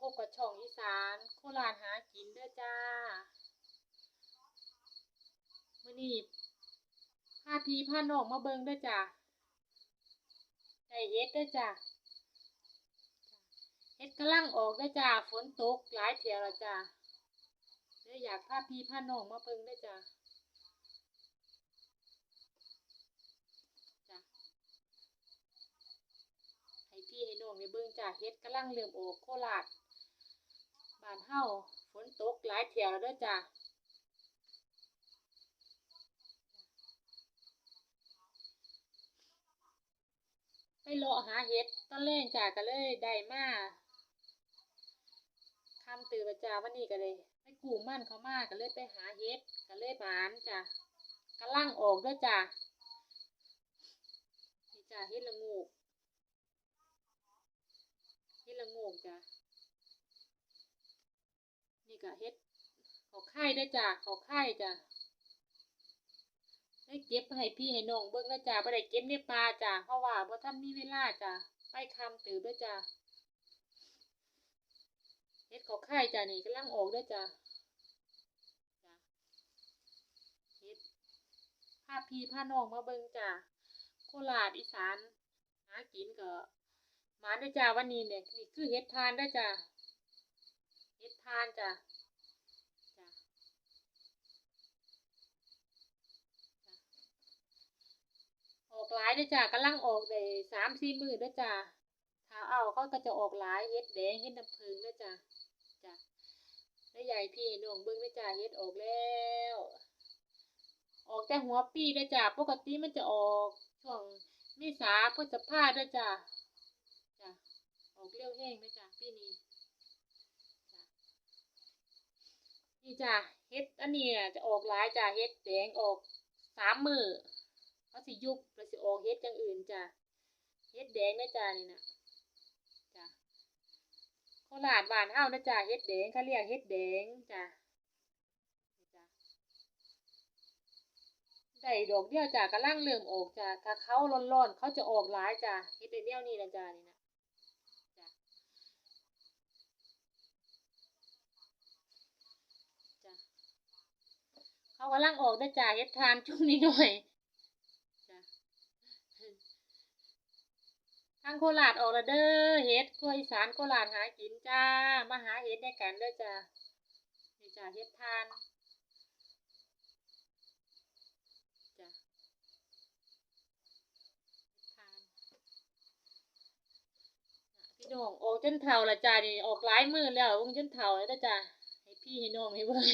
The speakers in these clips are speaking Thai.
พบกับช่องอีสานโคราชหากินเด้อจ้ามื้อนี้พาพี่พานองมาเบิงเด้อจ้าได้เฮ็ดเด้อจ้าเฮ็ดกำลังออกเด้อจ้าฝนตกหลายเที่ยวแล้วจ้าเลยอยากพาพี่พานองมาเบิงเด้อจ้าให้พี่ให้น้องได้เบิ่งจ้าเฮ็ดกำลังเริ่อมออกโคราช บ้านเฮาฝนตกหลายเที่ยวแล้วด้อจ้าไปเลาะหาเห็ดตอนแรกจ้าก็เลยได้มาคำตื่นมาจ้าวันนี้ก็เลยไปกู้มันเขามากก็เลยไปหาเห็ดก็เลยหมานจ้ากำลังออกด้อจ้านี่จ้าเห็ดละงูเห็ดละงูจ้า นี่ก็เฮ็ดเขาไข่ได้จ้ะเขาไข่จ้ะได้เก็บให้พี่ให้น้องเบิ่งนะจ้ะบ่ได้เก็บในป่าจ้ะเพราะว่าบ่ทันมีเวลาจ้ะไปคำตื่นด้วยจ้ะเฮ็ดเขาไข่จ้ะนี่กำลังออกด้วยจ้ะจ้ะเฮ็ดพาพี่พาน้องมาเบิ่งจ้ะโคราชอีสานหากินก็มาเด้อจ้ะวันนี้เนี่ยนี่คือเฮ็ดทานเด้จ้ะเฮ็ดทานจ้ะจ้ะออกหลายด้อจ้ะกำลังออกได้สามสี่มือด้อจ้ะถ้าเอาเขาก็จะออกหลายเฮ็ดแดงเฮ็ดน้ำผึ้งด้อจ้ะจ้ะแล้วใหญ่พี่น้องเบิ่งด้อจ้ะเฮ็ดออกแล้ว ออกแต่หัวปีด้อจ้ะปกติมันจะออกช่วงเมษาพฤษภาด้อจ้ะจ้ะออกเร็วแห้งด้อจ้ะปีนี้ นี่จ้ะเฮ็ดอันนี้น่ะจะออกหลายจ้ะเฮ็ดแดงออกสามมือเขาสิยุบแล้วสิออกเฮ็ดอย่างอื่นจ้ะเฮ็ดแดงนะจ้ะนี่นะจ้ะโคราชบ้านเฮานะจ้ะเฮ็ดแดงเขาเรียกเฮ็ดแดงจ้ะจ้ะได้ดอกเดียวจ้ะกำลังเริ่มออกจ้ะถ้าเขาร้อนๆเขาจะออกหลายจ้ะเฮ็ดได้แนวนี้นะจ้ะนี่นะจ้ะ จ้ะ เขากำลังออกได้จ้าเฮ็ดทานช่วงนี้หน่อยทางโคราชออกล้วเด้อเฮ็ดกล้วยสานโคราชหากินจ้า มาหาเฮ็ดในกันเด้อจ้านี่จ้าเฮ็ดทานจ้านพี่น้องออกจนเฒ่าละจ้านี่ออกหลายมื้อแล้ววงจนเฒ่าแล้วจ้าให้พี่ให้น้องให้เบิ่ง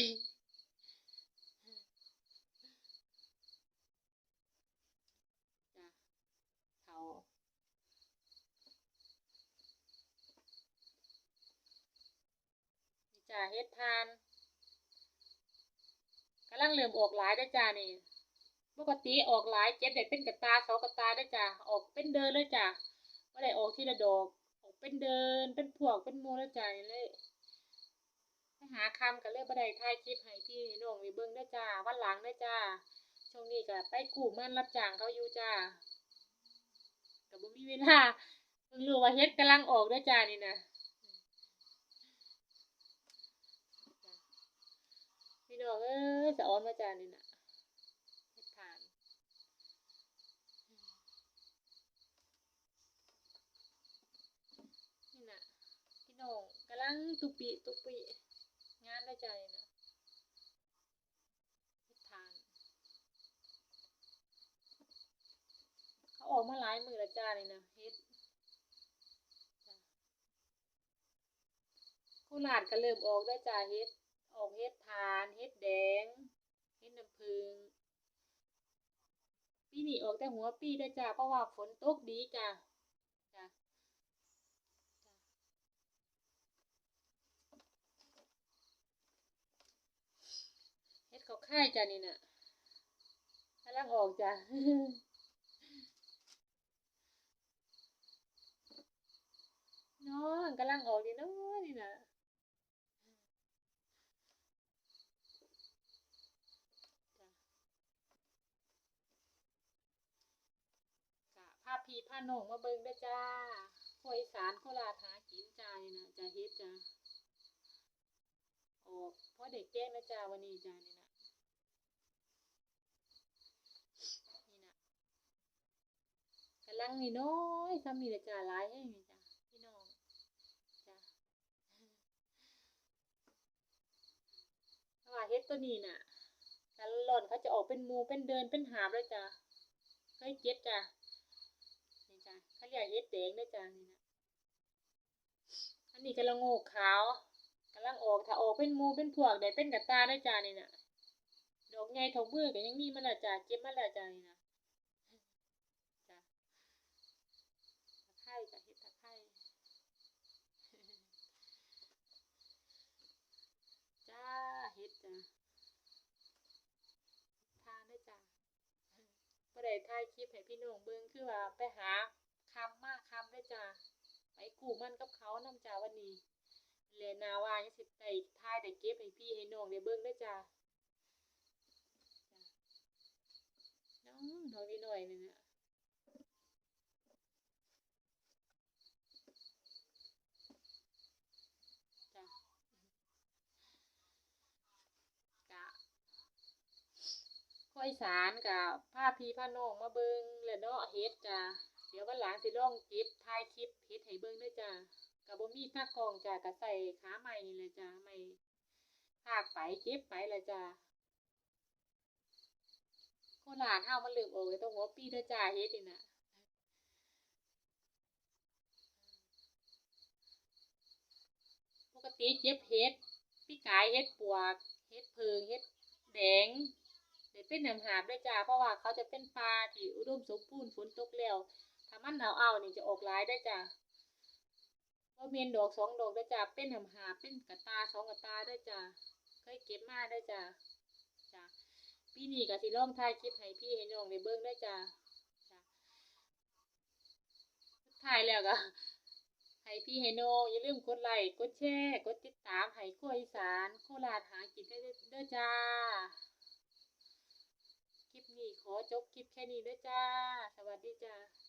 จ้ะเขานี่จ้ะเฮ็ ดทานกำลังเริ่มออกหลายได้จ้านี่ปกติออกหลายเจ็บได้เป็นกระตาสองกระตาได้จ้ะออกเป็นเดินเลยจ้ะบ่ได้ออกทีละดอกออกเป็นเดินเป็นพวกเป็นมูแล้วจ้ะนี่เลยหาคำก็เลยบ่ได้ถ่ายคลิปให้พี่หน้องได้เบิ่งเด้จ้าวันหลังเด้จ้าช่วงนี้ก็ไปกู้มันรับจ้างเขาอยู่จ้าก็บ่มีเวลาเพิ่งรู้ว่าเฮ็ดกำลังออกเด้จ้านี่นะ พี่น้องเอ้ยสะอ้อนมาจานนี่นะเฮ็ดทานนี่นะพี่น้องกำลังตุปิตุปิงานได้จ้านี่นะเฮ็ดทาน เขาออกมาหลายมือล้วจ้านี่นะเฮ็ดโคราชก็เริ่มออกได้จ้าเฮ็ด ออกเฮ็ดทานเฮ็ดแดงเฮ็ดน้ำผึ้งปีนี้ออกแต่หัวปีได้จ้าเพราะว่าฝนตกดีจ้าจ้าเฮ็ดเขาค่ายจ้านี่น่ะกำลังออกจ้าน้องกำลังออกดีเนาะนี่น่ะ จ้ะพาพี่พานองมาเบิงเด้จ้าโคอีสานโคราชหากินใจนะจ้าเฮ็ดจ้าอกเพราะเด็กแก้งนะจ้าวันนี้จ้านี่นะนี่นะกำลังนี่น้อยซ้ำนี่ละจ้าหลายแห้นี่จ้าพี่น้องจ้าว่าเฮ็ดตัวนี้น่ะกันหล่อนเขาจะออกเป็นมูเป็นเดินเป็นหาบเลยจ้าเคยเก็บจ้า จ้าเขาเรียกเฮ็ดแดงด้วยจ้านี่นะอันนี้กำลังโงกขาวกำลังออกถ้าออกเป็นมูเป็นพวกได้เป็นกระตาด้วยจ้านี่นะดอกใหญ่ท่ามือก็ยังมีมาล้วจ้าเก็บมาล้วจ้านี่นะจ้าตะไคร้จ้าเฮ็ดตะไคร้จ้าเฮ็ดจ้าทานด้วยจ้าบ่ได้ถ่ายคลิปให้พี่น้องเบิ่งคือว่าไปหา คำมากคำด้วยจ้าไปกู้มันกับเขาน้ำจ้าวันนี้แลนาว่ายังสิได้ถ่ายได้เก็บให้พี่ให้น้องได้เบิ่งด้วยจ้าจ้าน้องนิดหน่อยนึงอะจ้ากะข้อยสารกับผ้าพีผ้าน้องมาเบิงแล้วเนาะเฮ็ดจ้ะ เดี๋ยววันหลังสิลองเก็บถ่ายคลิปเฮ็ดให้เบิ่งด้วยจ้ะกับบ่มีผ้ากองจ้ะก็ใส่ขาใหม่นี่แหละจ้ะใหม่ภาคไปเก็บไปละจ้ะโคราชเฮามันเริ่มออกต้องหัวปีด้อจ้ะเฮ็ดนี่นะปกติเก็บเฮ็ดพี่กายเฮ็ดปวกเฮ็ดเพิงเฮ็ดแดงได้เป็นน้ำหาบด้วยจ้าเพราะว่าเขาจะเป็นปลาที่อุดมสมบูรณ์ฝนตกแล้ว มันหนาวเอานี่จะออกหลายได้จ้าว่เมียนดอกสองดอกได้จ้าเป็นน้ำหาเป็นกระตาสองกระตาได้จ้าเคยเก็บมาได้จ้าจ้าปีนี้ก็สิลองถ่ายคลิปให้พี่ให้น้องได้เบิ่งได้จ้าจ้าถ่ายแล้วก็ให้พี่ให้น้องอย่าลืมกดไลค์กดแชร์กดติดตามให้ขั้วอีสานโคราชหากินได้เด้อจ้าคลิปนี้ขอจบคลิปแค่นี้ด้วยจ้า สวัสดีจ้า